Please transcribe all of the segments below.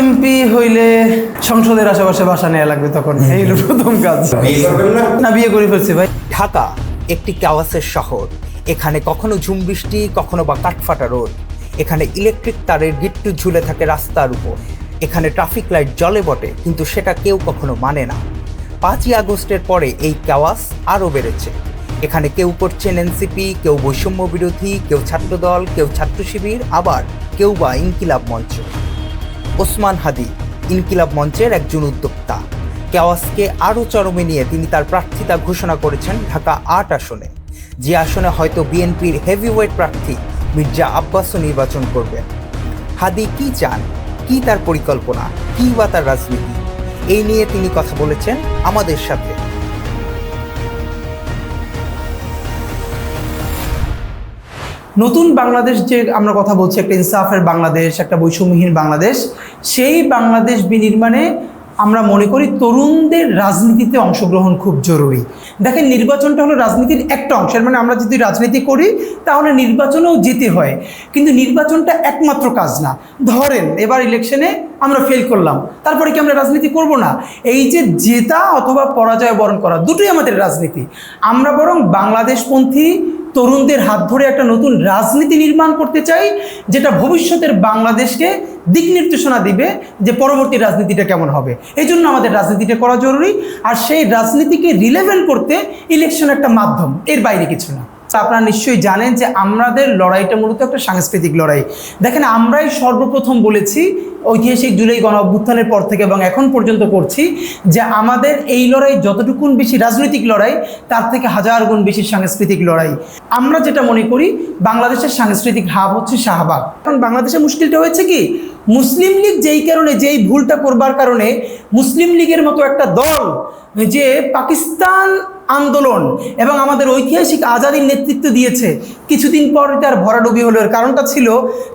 MP হইলে সংসদের আশেপাশে বাসা নেওয়া লাগবে তখন। এই হলো প্রথম কাজ। না? বিয়ে করে ফেলছি ভাই। ঢাকা একটি কাওয়াসের শহর। এখানে কখনো ঝুম বৃষ্টি কখনো বা কাঠফাটা রোড এখানে ইলেকট্রিক তারের গিট্টু ঝুলে থাকে রাস্তার উপর। এখানে ট্রাফিক লাইট জলে বটে কিন্তু সেটা কেউ কখনো মানে না। পাঁচই আগস্টের পরে এই কাওয়াস আরও বেড়েছে। এখানে কেউ করছেন এনসিপি কেউ বৈষম্য বিরোধী কেউ ছাত্রদল কেউ ছাত্র শিবির আবার কেউ বা ইনকিলাব মঞ্চ। ওসমান হাদি, ইনকিলাব মঞ্চের একজন উদ্যোক্তা। কেওয়াসকে আরও চরমে নিয়ে তিনি তার প্রার্থিতা ঘোষণা করেছেন ঢাকা আট আসনে। যে আসনে হয়তো বিএনপির হেভিওয়েট প্রার্থী মির্জা আব্বাসও নির্বাচন করবেন। হাদি কি চান? কি তার পরিকল্পনা? কি বা তার রাজনীতি? এই নিয়ে তিনি কথা বলেছেন আমাদের সাথে। নতুন বাংলাদেশ যে আমরা কথা বলছি, একটা ইনসাফের বাংলাদেশ, একটা বৈষম্যহীন বাংলাদেশ সেই বাংলাদেশ বিনির্মাণে আমরা মনে করি তরুণদের রাজনীতিতে অংশগ্রহণ খুব জরুরি। দেখেন, নির্বাচনটা হলো রাজনীতির একটা অংশের মানে আমরা যদি রাজনীতি করি, তাহলে নির্বাচনেও যেতে হয়। কিন্তু নির্বাচনটা একমাত্র কাজ না। ধরেন, এবার ইলেকশনে আমরা ফেল করলাম। তারপরে কি আমরা রাজনীতি করব না? এই যে জেতা অথবা পরাজয় বরণ করা, দুটোই আমাদের রাজনীতি। আমরা বরং বাংলাদেশপন্থী তরুণদের হাত ধরে একটা নতুন রাজনীতি নির্মাণ করতে চাই, যেটা ভবিষ্যতের বাংলাদেশকে দিক নির্দেশনা দিবে যে পরবর্তী রাজনীতিটা কেমন হবে। এই জন্য আমাদের রাজনীতিটা করা জরুরি। আর সেই রাজনীতিকে রিলেভেন্ট করতে ইলেকশন একটা মাধ্যম, এর বাইরে কিছু না। তা আপনারা নিশ্চয়ই জানেন যে আমাদের লড়াইটা মূলত একটা সাংস্কৃতিক লড়াই। দেখেন, আমরাই সর্বপ্রথম বলেছি, ঐতিহাসিক জুলাই গণ অভ্যুত্থানের পর থেকে এবং এখন পর্যন্ত করছি যে আমাদের এই লড়াই যতটুকুন বেশি রাজনৈতিক লড়াই, তার থেকে হাজার গুণ বেশি সাংস্কৃতিক লড়াই। আমরা যেটা মনে করি, বাংলাদেশের সাংস্কৃতিক হাব হচ্ছে শাহবাগ। কারণ বাংলাদেশের মুশকিলটা হয়েছে কি? মুসলিম লীগ যেই কারণে, যেই ভুলটা করবার কারণে মুসলিম লীগের মতো একটা দল যে পাকিস্তান আন্দোলন এবং আমাদের ঐতিহাসিক আজাদির নেতৃত্ব দিয়েছে। কিছুদিন পর তার ভরাডুবি হলো। কারণটা ছিল,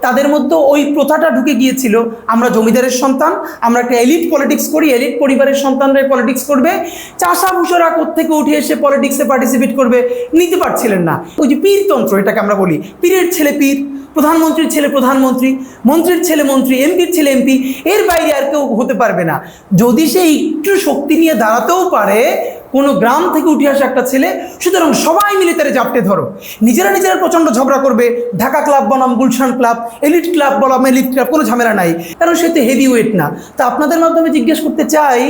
তাদের মধ্যে ওই প্রথাটা ঢুকে গিয়েছিল। আমরা জমিদারের সন্তান, আমরা একটা এলিট পলিটিক্স করি, এলিট পরিবারের সন্তানরা পলিটিক্স করবে। চাষা ভূষরা থেকে উঠে এসে পলিটিক্সে পার্টিসিপেট করবে, নিতে পারছিলেন না। ওই যে পীরতন্ত্র এটাকে আমরা বলি। পীরের ছেলে পীর, প্রধানমন্ত্রীর ছেলে প্রধানমন্ত্রী, মন্ত্রীর ছেলে মন্ত্রী, এমপির ছেলে এমপি, এর বাইরে আর কেউ হতে পারবে না। যদি সে একটু শক্তি নিয়ে দাঁড়াতেও পারে কোনো গ্রাম থেকে উঠে আসা একটা ছেলে, সুতরাং সবাই মিলে তারা জাপটে ধরো। নিজেরা নিজেরা প্রচণ্ড ঝগড়া করবে, ঢাকা ক্লাব বনাম, গুলশান ক্লাব, এলিট ক্লাব বনাম, এলিট ক্লাব, কোনো ঝামেলা নাই। কারণ সে তো হেভি ওয়েট না। তা আপনাদের মাধ্যমে জিজ্ঞেস করতে চাই,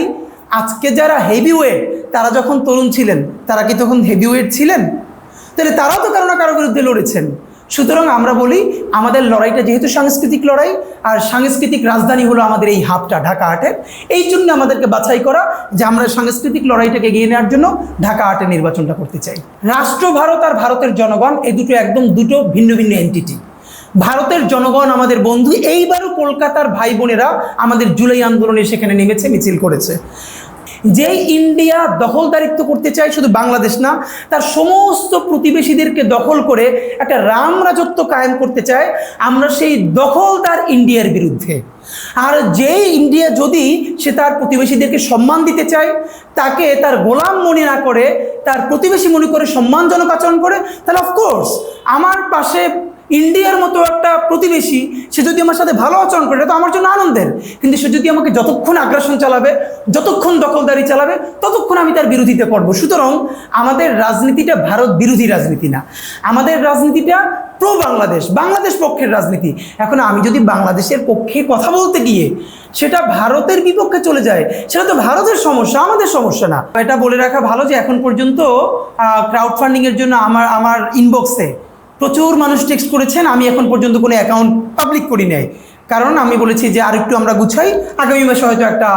আজকে যারা হেভি ওয়েট তারা যখন তরুণ ছিলেন, তারা কি তখন হেভি ওয়েট ছিলেন? তাহলে তারাও তো কারও না কারও বিরুদ্ধে লড়েছেন। সুতরাং আমরা বলি, আমাদের লড়াইটা যেহেতু সাংস্কৃতিক লড়াই, আর সাংস্কৃতিক রাজধানী হলো আমাদের এই হাবটা ঢাকা আটের। এই জন্য আমাদেরকে বাছাই করা যে আমরা সাংস্কৃতিক লড়াইটাকে এগিয়ে নেওয়ার জন্য ঢাকা আটে নির্বাচনটা করতে চাই। রাষ্ট্র, ভারত আর ভারতের জনগণ, এই দুটো একদম দুটো ভিন্ন ভিন্ন এন্টিটি ভারতের জনগণ আমাদের বন্ধু, এইবারও কলকাতার ভাই বোনেরা আমাদের জুলাই আন্দোলনে সেখানে নেমেছে, মিছিল করেছে। যেই ইন্ডিয়া দখলদারিত্ব করতে চায় শুধু বাংলাদেশ না, তার সমস্ত প্রতিবেশীদেরকে দখল করে একটা রাম রাজত্ব কায়েম করতে চায় আমরা সেই দখলদার ইন্ডিয়ার বিরুদ্ধে। আর যেই ইন্ডিয়া যদি সে তার প্রতিবেশীদেরকে সম্মান দিতে চায়, তাকে তার গোলাম মনে না করে, তার প্রতিবেশী মনে করে সম্মানজনক আচরণ করে, তাহলে অফকোর্স আমার পাশে ইন্ডিয়ার মতো একটা প্রতিবেশী, সে যদি আমার সাথে ভালো আচরণ করে তো আমার জন্য আনন্দের। কিন্তু সে যদি আমাকে যতক্ষণ আগ্রাসন চালাবে, যতক্ষণ দখলদারি চালাবে, ততক্ষণ আমি তার বিরোধিতা করব। সুতরাং আমাদের রাজনীতিটা ভারত বিরোধী রাজনীতি না। আমাদের রাজনীতিটা প্রো বাংলাদেশ বাংলাদেশ পক্ষের রাজনীতি। এখন আমি যদি বাংলাদেশের পক্ষে কথা বলতে গিয়ে সেটা ভারতের বিপক্ষে চলে যায়, সেটা তো ভারতের সমস্যা, আমাদের সমস্যা না। এটা বলে রাখা ভালো যে এখন পর্যন্ত ক্রাউড ফান্ডিংয়ের জন্য আমার আমার ইনবক্সে প্রচুর মানুষ টেক্সট করেছেন, আমি এখন পর্যন্ত কোনো অ্যাকাউন্ট পাবলিক করি নাই। কারণ আমি বলেছি যে আর একটু আমরা গুছাই, আগামী মাসে হয়তো একটা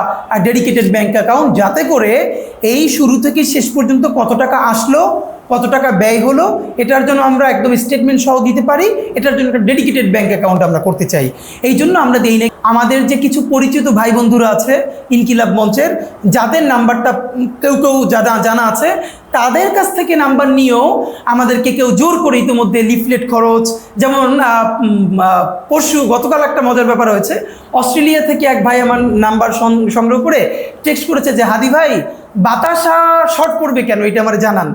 ডেডিকেটেড ব্যাঙ্ক অ্যাকাউন্ট যাতে করে এই শুরু থেকে শেষ পর্যন্ত কত টাকা আসলো কত টাকা ব্যয় হলো, এটার জন্য আমরা একদম স্টেটমেন্ট সহ দিতে পারি, এটার জন্য একটা ডেডিকেটেড ব্যাঙ্ক অ্যাকাউন্ট আমরা করতে চাই। এই জন্য আমরা দিই না আমাদের যে কিছু পরিচিত ভাই বন্ধুরা আছে ইনকিলাব মঞ্চের, যাদের নাম্বারটা কেউ কেউ জানা জানা আছে, তাদের কাছ থেকে নাম্বার নিয়েও আমাদেরকে কেউ জোর করে ইতিমধ্যে লিফলেট খরচ, যেমন পরশু গতকাল একটা মজার ব্যাপার হয়েছে, অস্ট্রেলিয়া থেকে এক ভাই আমার নাম্বার সংগ্রহ করে টেক্সট করেছে যে, হাদি ভাই বাতাসা শর্ট পড়বে কেন? এটা আমার জানান।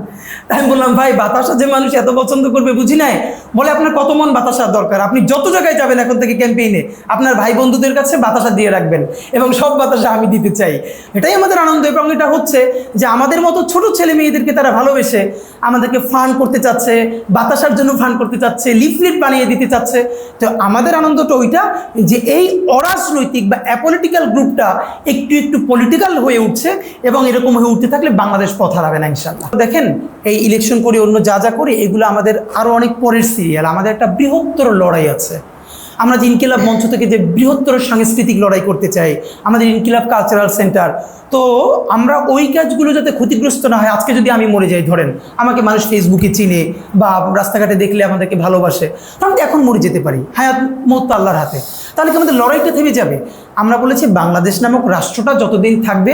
তাই বললাম, ভাই, বাতাসা যে মানুষ এত পছন্দ করবে বুঝি নাই? বলে, আপনার কত মন বাতাসার দরকার? আপনি যত জায়গায় যাবেন এখন থেকে ক্যাম্পেইনে আপনার ভাই বন্ধুদের কাছে বাতাসা দিয়ে রাখবেন এবং সব বাতাসা আমি দিতে চাই। এটাই আমাদের আনন্দ এবং এটা হচ্ছে যে আমাদের মতো ছোট ছেলে মেয়েদেরকে তারা ভালোবেসে আমাদেরকে ফান করতে চাচ্ছে, বাতাসার জন্য ফান করতে চাচ্ছে লিফলেট বানিয়ে দিতে চাচ্ছে। তো আমাদের আনন্দটা ওইটা যে এই অরাজনৈতিক বা অ্যাপলিটিক্যাল গ্রুপটা একটু একটু পলিটিক্যাল হয়ে উঠছে এবং এরকম হয়ে উঠতে থাকলে বাংলাদেশ পথ হারাবে না ইনশাল্লাহ দেখেন, এই ইলেকশন করে অন্য যা যা করি, এগুলো আমাদের আরও অনেক পরের সিরিয়াল আমাদের একটা বৃহত্তর লড়াই আছে। আমরা যে ইনকিলাব মঞ্চ থেকে যে বৃহত্তর সাংস্কৃতিক লড়াই করতে চাই, আমাদের ইনকিলাব কালচারাল সেন্টার তো আমরা ওই কাজগুলো যাতে ক্ষতিগ্রস্ত না হয়, আজকে যদি আমি মরে যাই, ধরেন, আমাকে মানুষ ফেসবুকে চিনে বা রাস্তাঘাটে দেখলে আমাদেরকে ভালোবাসে, তাহলে এখন মরে যেতে পারি, হায়াত, মত আল্লাহর হাতে। তাহলে কি আমাদের লড়াইটা থেমে যাবে? আমরা বলেছি বাংলাদেশ নামক রাষ্ট্রটা যতদিন থাকবে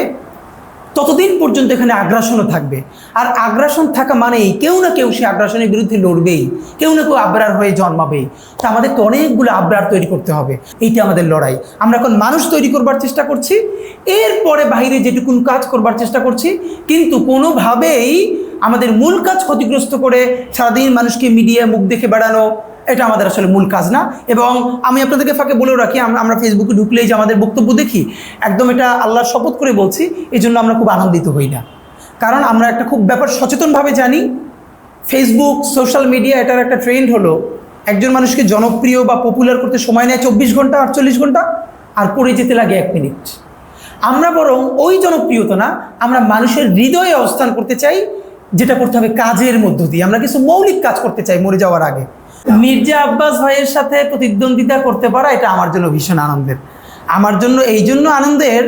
ততদিন পর্যন্ত এখানে আগ্রাসনও থাকবে। আর আগ্রাসন থাকা মানেই কেউ না কেউ সে আগ্রাসনের বিরুদ্ধে লড়বেই, কেউ না কেউ আবরার হয়ে জন্মাবেই। তা আমাদের অনেকগুলো আবরার তৈরি করতে হবে, এইটা আমাদের লড়াই। আমরা এখন মানুষ তৈরি করবার চেষ্টা করছি, এরপরে বাইরে যেটুকুন কাজ করবার চেষ্টা করছি, কিন্তু কোনোভাবেই আমাদের মূল কাজ ক্ষতিগ্রস্ত করে সারাদিন মানুষকে মিডিয়া মুখ দেখে বেড়ানো এটা আমাদের আসলে মূল কাজ না। এবং আমি আপনাদেরকে ফাঁকে বলেও রাখি আমরা আমরা ফেসবুকে ঢুকলেই যে আমাদের বক্তব্য দেখি, একদম এটা আল্লাহর শপথ করে বলছি, এই জন্য আমরা খুব আনন্দিত হই না। কারণ আমরা একটা খুব ব্যাপার সচেতনভাবে জানি ফেসবুক সোশ্যাল মিডিয়া এটার একটা ট্রেন্ড হলো, একজন মানুষকে জনপ্রিয় বা পপুলার করতে সময় নেয় চব্বিশ ঘণ্টা, আটচল্লিশ ঘণ্টা, আর পড়ে যেতে লাগে এক মিনিট আমরা বরং ওই জনপ্রিয়তা না, আমরা মানুষের হৃদয়ে অবস্থান করতে চাই, যেটা করতে হবে কাজের মধ্য দিয়ে। আমরা কিছু মৌলিক কাজ করতে চাই মরে যাওয়ার আগে। মির্জা আব্বাস ভাইয়ের সাথে প্রতিদ্বন্দ্বিতা করতে পারা, এটা আমার জন্য ভীষণ আনন্দের। আমার জন্য, এই জন্য আনন্দের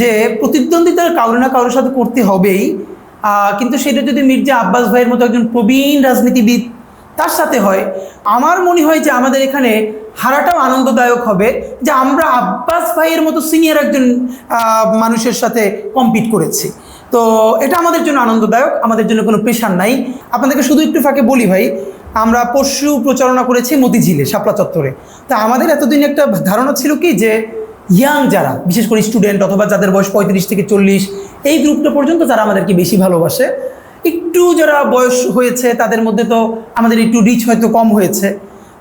যে প্রতিদ্বন্দ্বিতা কারও না কারোর সাথে করতে হবেই। কিন্তু সেটা যদি মির্জা আব্বাস ভাইয়ের মতো একজন প্রবীণ রাজনীতিবিদ তার সাথে হয়, আমার মনে হয় যে আমাদের এখানে হারাটাও আনন্দদায়ক হবে যে আমরা আব্বাস ভাইয়ের মতো সিনিয়র একজন মানুষের সাথে কম্পিট করেছি। তো এটা আমাদের জন্য আনন্দদায়ক, আমাদের জন্য কোনো প্রেশার নাই। আপনাদেরকে শুধু একটু ফাঁকে বলি ভাই, আমরা পরশু প্রচারণা করেছি মতিঝিলে, শাপলা চত্বরে। তা আমাদের এতদিন একটা ধারণা ছিল কি যে ইয়াং যারা, বিশেষ করে স্টুডেন্ট অথবা যাদের বয়স পঁয়ত্রিশ থেকে চল্লিশ, এই গ্রুপটা পর্যন্ত তারা আমাদেরকে বেশি ভালোবাসে। একটু যারা বয়স হয়েছে, তাদের মধ্যে তো আমাদের একটু রিচ হয়তো কম হয়েছে।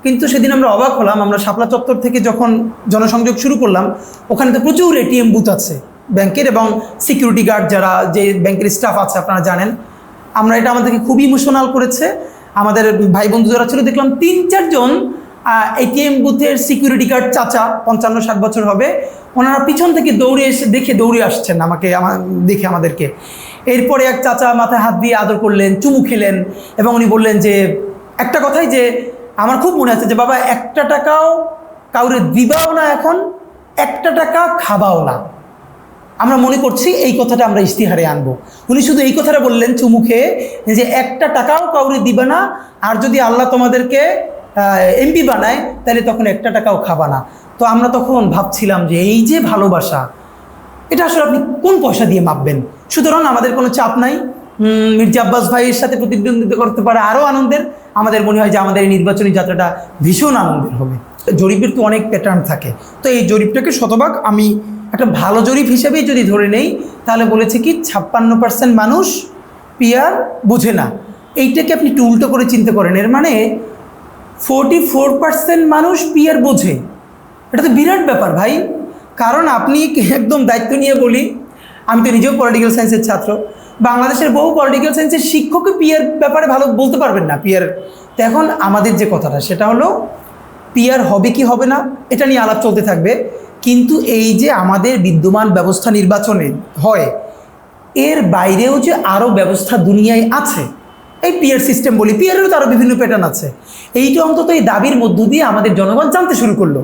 কিন্তু সেদিন আমরা অবাক হলাম, আমরা শাপলা চত্বর থেকে যখন জনসংযোগ শুরু করলাম, ওখানে তো প্রচুর এটিএম বুথ আছে। ব্যাংকের এবং সিকিউরিটি গার্ড যারা, যে ব্যাংকের স্টাফ আছে, আপনারা জানেন। আমরা এটা আমাদেরকে খুবই ইমোশনাল করেছে। আমাদের ভাই বন্ধু যারা ছিল, দেখলাম তিন চারজন এটিএম বুথের সিকিউরিটি গার্ড চাচা, পঞ্চান্ন, ষাট বছর হবে। ওনারা পিছন থেকে দৌড়ে এসে দেখে দৌড়ে আসছেন আমাকে, আমার, দেখে আমাদেরকে। এরপরে এক চাচা মাথায় হাত দিয়ে আদর করলেন, চুমু খেলেন এবং উনি বললেন যে, একটা কথাই যে, আমার খুব মনে আছে যে, বাবা, একটা টাকাও কাউরে দিবাও না এখন, একটা টাকা খাবাও না। আমরা মনে করছি এই কথাটা আমরা ইশতিহারে আনব। উনি শুধু এই কথাটা বললেন চুমুখে যে একটা টাকাও কাউরে দিবে না, আর যদি আল্লাহ তোমাদেরকে এমপি বানায়, তাহলে তখন একটা টাকাও খাবা না। তো আমরা তখন ভাবছিলাম যে এই যে ভালোবাসা, এটা আসলে আপনি কোন পয়সা দিয়ে মাপবেন? সুতরাং আমাদের কোনো চাপ নাই। মির্জা আব্বাস ভাইয়ের সাথে প্রতিদ্বন্দ্বিতা করতে পারে আরও আনন্দের। আমাদের মনে হয় যে আমাদের এই নির্বাচনী যাত্রাটা ভীষণ আনন্দের হবে। জরিপের তো অনেক প্যাটার্ন থাকে। তো এই জরিপটাকে শতভাগ আমি একটা ভালো জরিপ হিসেবেই যদি ধরে নেই, তাহলে বলেছে কি, ছাপ্পান্ন পার্সেন্ট মানুষ পিয়ার বোঝে না। এইটাকে আপনি একটু উল্টো করে চিন্তা করেন। এর মানে ফোরটি ফোর পার্সেন্ট মানুষ পিয়ার বোঝে। এটা তো বিরাট ব্যাপার ভাই। কারণ আপনি একদম দায়িত্ব নিয়ে বলি আমি তো নিজেও পলিটিক্যাল সায়েন্সের ছাত্র। বাংলাদেশের বহু পলিটিক্যাল সায়েন্সের শিক্ষকই পিয়ার ব্যাপারে ভালো বলতে পারবেন না পিয়ার তো এখন আমাদের যে কথাটা, সেটা হলো পিয়ার হবে কি হবে না, এটা নিয়ে আলাপ চলতে থাকবে। কিন্তু এই যে আমাদের বিদ্যমান ব্যবস্থা নির্বাচনে হয়, এর বাইরেও যে আরও ব্যবস্থা দুনিয়ায় আছে, এই পিয়ার সিস্টেম বলি পিয়ারেরও তো আরও বিভিন্ন প্যাটার্ন আছে। এইটা অন্তত এই দাবির মধ্য দিয়ে আমাদের জনগণ জানতে শুরু করল।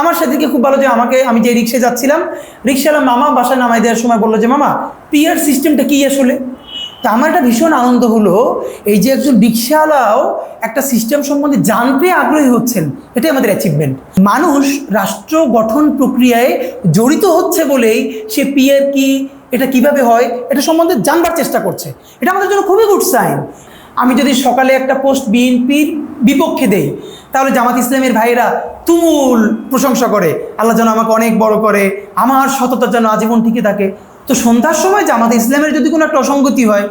আমার সেদিকে খুব ভালো যে আমাকে, আমি যে রিক্সে যাচ্ছিলাম, রিক্সাওয়ালা মামা বাসায় নামাই দেওয়ার সময় বলল যে, মামা পিয়ার সিস্টেমটা কী আসলে? তা আমার একটা ভীষণ আনন্দ হলো, এই যে একজন রিক্সাওয়ালাও একটা সিস্টেম সম্বন্ধে জানতে আগ্রহী হচ্ছেন, এটাই আমাদের অ্যাচিভমেন্ট মানুষ রাষ্ট্র গঠন প্রক্রিয়ায় জড়িত হচ্ছে বলেই সে পিয়ার কি, এটা কীভাবে হয়, এটা সম্বন্ধে জানবার চেষ্টা করছে। এটা আমাদের জন্য খুবই গুড সাইন আমি যদি সকালে একটা পোস্ট বিএনপির বিপক্ষে দেই, তাহলে জামাত ইসলামের ভাইরা তুমুল প্রশংসা করে। আল্লাহ যেন আমাকে অনেক বড় করে, আমার সততা যেন আজীবন ঠিকই থাকে। তো সন্ধ্যার সময় জামাত ইসলামের যদি কোনো একটা অসঙ্গতি হয়,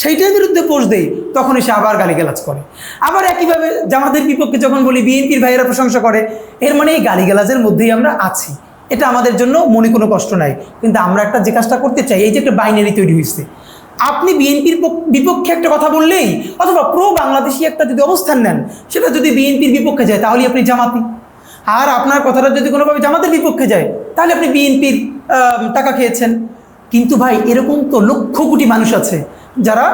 সেইটার বিরুদ্ধে পোস্ট দেয় তখন এসে আবার গালিগালাজ করে। আবার একইভাবে জামাতের বিপক্ষে যখন বলি, বিএনপির ভাইয়েরা প্রশংসা করে, এর মানে এই গালিগালাজের মধ্যেই আমরা আছি। এটা আমাদের জন্য মনে কোনো কষ্ট নাই। কিন্তু আমরা একটা যে কাজটা করতে চাই, এই যে একটা বাইনারি তৈরি হয়েছে আপনি বিএনপির বিপক্ষে একটা কথা বললেই, অথবা প্রো বাংলাদেশি একটা যদি অবস্থান নেন, সেটা যদি বিএনপির বিপক্ষে যায় তাহলে আপনি জামাতি। আর আপনার কথাটা যদি কোনোভাবে জামাতের বিপক্ষে যায়, তাহলে আপনি বিএনপির টাকা খেয়েছেন। কিন্তু ভাই, এরকম তো লক্ষ কোটি মানুষ আছে যারা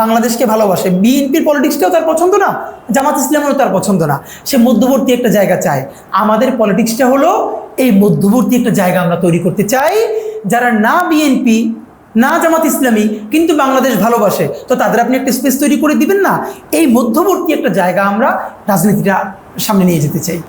বাংলাদেশকে ভালোবাসে। বিএনপির পলিটিক্সটাও তার পছন্দ না, জামাত ইসলামেরও তার পছন্দ না। সে মধ্যবর্তী একটা জায়গা চায়। আমাদের পলিটিক্সটা হলো, এই মধ্যবর্তী একটা জায়গা আমরা তৈরি করতে চাই, যারা না বিএনপি না জামাত ইসলামী, কিন্তু বাংলাদেশ ভালোবাসে। তো তাদের আপনি একটা স্পেস তৈরি করে দিবেন না? এই মধ্যবর্তী একটা জায়গা আমরা রাজনীতিটা সামনে নিয়ে যেতে চাই।